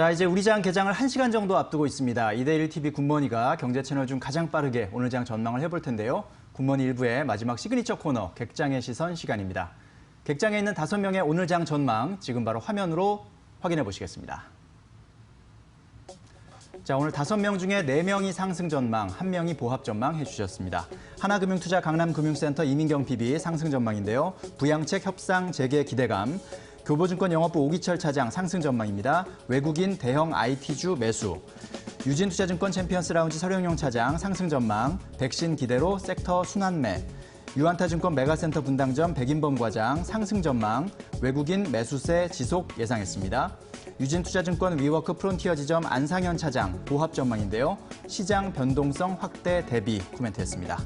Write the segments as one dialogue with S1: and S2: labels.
S1: 자, 이제 우리 장 개장을 1시간 정도 앞두고 있습니다. 이데일 TV 굿모니가 경제 채널 중 가장 빠르게 오늘 장 전망을 해볼 텐데요. 굿모니 일부의 마지막 시그니처 코너 객장의 시선 시간입니다. 객장에 있는 다섯 명의 오늘 장 전망 지금 바로 화면으로 확인해 보시겠습니다. 자, 오늘 다섯 명 중에 네 명이 상승 전망, 한 명이 보합 전망 해주셨습니다. 하나금융투자 강남금융센터 이민경 PB 상승 전망인데요. 부양책 협상 재개 기대감, 교보증권 영업부 오기철 차장 상승 전망입니다. 외국인 대형 IT주 매수, 유진투자증권 챔피언스 라운지 서령용 차장 상승 전망, 백신 기대로 섹터 순환매, 유한타증권 메가센터 분당점 백인범 과장 상승 전망, 외국인 매수세 지속 예상했습니다. 유진투자증권 위워크 프론티어 지점 안상현 차장 보합 전망인데요. 시장 변동성 확대 대비 코멘트했습니다.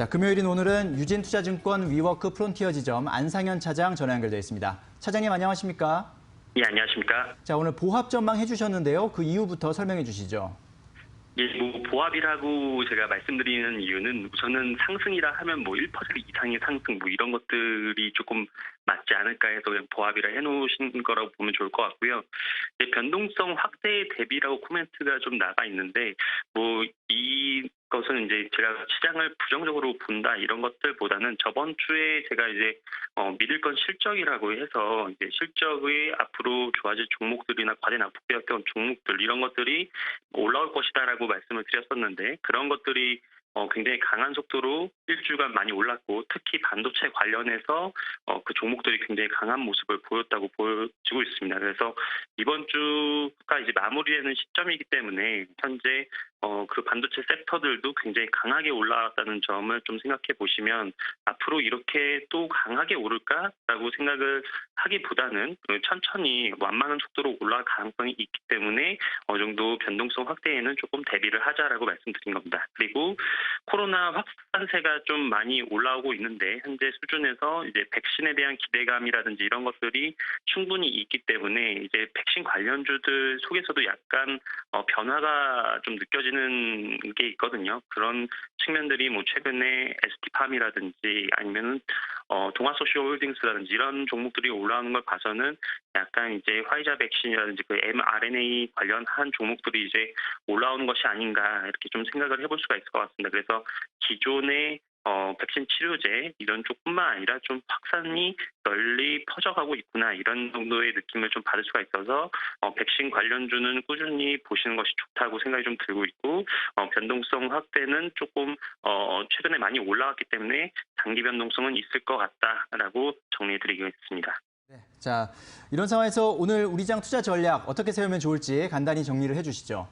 S1: 자, 금요일인 오늘은 유진투자증권 위워크 프론티어 지점 안상현 차장 전화 연결되어 있습니다. 차장님 안녕하십니까?
S2: 예, 안녕하십니까.
S1: 자, 오늘 보합 전망 해주셨는데요. 그 이유부터 설명해 주시죠.
S2: 예, 뭐 보합이라고 제가 말씀드리는 이유는 우선은 상승이라 하면 뭐 1% 이상의 상승 뭐 이런 것들이 조금 맞지 않을까 해서 그냥 보합이라 해놓으신 거라고 보면 좋을 것 같고요. 예, 변동성 확대 대비라고 코멘트가 좀 나가 있는데 뭐 이 것은 이제 제가 시장을 부정적으로 본다 이런 것들보다는 저번 주에 제가 이제 어, 믿을 건 실적이라고 해서 이제 실적의 앞으로 좋아질 종목들이나 과대 납폭되었던 종목들 이런 것들이 올라올 것이다라고 말씀을 드렸었는데 그런 것들이 어, 굉장히 강한 속도로 일주일간 많이 올랐고 특히 반도체 관련해서 어, 그 종목들이 굉장히 강한 모습을 보였다고 보여지고 있습니다. 그래서 이번 주가 이제 마무리되는 시점이기 때문에 현재 어, 그 반도체 섹터들도 굉장히 강하게 올라왔다는 점을 좀 생각해 보시면 앞으로 이렇게 또 강하게 오를까라고 생각을 하기보다는 그 천천히 완만한 속도로 올라갈 가능성이 있기 때문에 변동성 확대에는 조금 대비를 하자라고 말씀드린 겁니다. 그리고 코로나 확산세가 좀 많이 올라오고 있는데 현재 수준에서 이제 백신에 대한 기대감이라든지 이런 것들이 충분히 있기 때문에 이제 백신 관련주들 속에서도 약간 어, 변화가 좀 느껴지는 게 있거든요. 그런 측면들이 뭐 최근에 ST팜이라든지 아니면은 어, 동아소시홀딩스라든지 이런 종목들이 올라오는 걸 봐서는 약간 이제 화이자 백신이라든지 그 mRNA 관련한 종목들이 이제 올라오는 것이 아닌가 이렇게 좀 생각을 해볼 수가 있을 것 같습니다. 그래서 기존의 어, 백신 치료제 이런 쪽뿐만 아니라 좀 확산이 널리 퍼져가고 있구나 이런 정도의 느낌을 좀 받을 수가 있어서 어, 백신 관련주는 꾸준히 보시는 것이 좋다고 생각이 좀 들고 있고 어, 변동성 확대는 조금 어, 최근에 많이 올라왔기 때문에 단기 변동성은 있을 것 같다라고 정리해드리겠습니다.
S1: 네, 자, 이런 상황에서 오늘 우리장 투자 전략 어떻게 세우면 좋을지 간단히 정리를 해주시죠.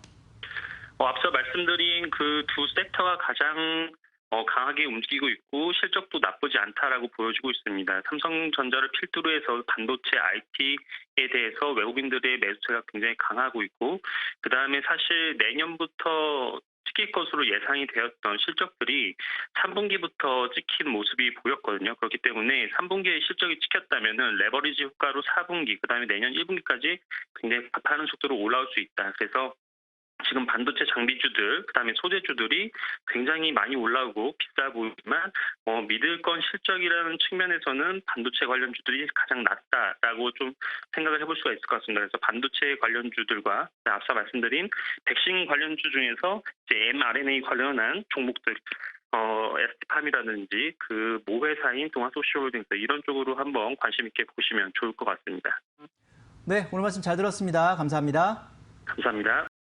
S2: 어, 앞서 말씀드린 그 두 섹터가 가장 어, 강하게 움직이고 있고 실적도 나쁘지 않다라고 보여지고 있습니다. 삼성전자를 필두로 해서 반도체 IT에 대해서 외국인들의 매수세가 굉장히 강하고 있고 그 다음에 사실 내년부터 찍힐 것으로 예상이 되었던 실적들이 3분기부터 찍힌 모습이 보였거든요. 그렇기 때문에 3분기에 실적이 찍혔다면은 레버리지 효과로 4분기, 그 다음에 내년 1분기까지 굉장히 급하는 속도로 올라올 수 있다. 그래서 지금 반도체 장비주들, 그다음에 소재주들이 굉장히 많이 올라오고 비싸 보이지만 어, 믿을 건 실적이라는 측면에서는 반도체 관련주들이 가장 낫다라고 좀 생각을 해볼 수가 있을 것 같습니다. 그래서 반도체 관련주들과 앞서 말씀드린 백신 관련주 중에서 이제 mRNA 관련한 종목들 어, ST팜이라든지 그 모회사인 동아소시홀딩스 이런 쪽으로 한번 관심 있게 보시면 좋을 것 같습니다.
S1: 네, 오늘 말씀 잘 들었습니다. 감사합니다.
S2: 감사합니다.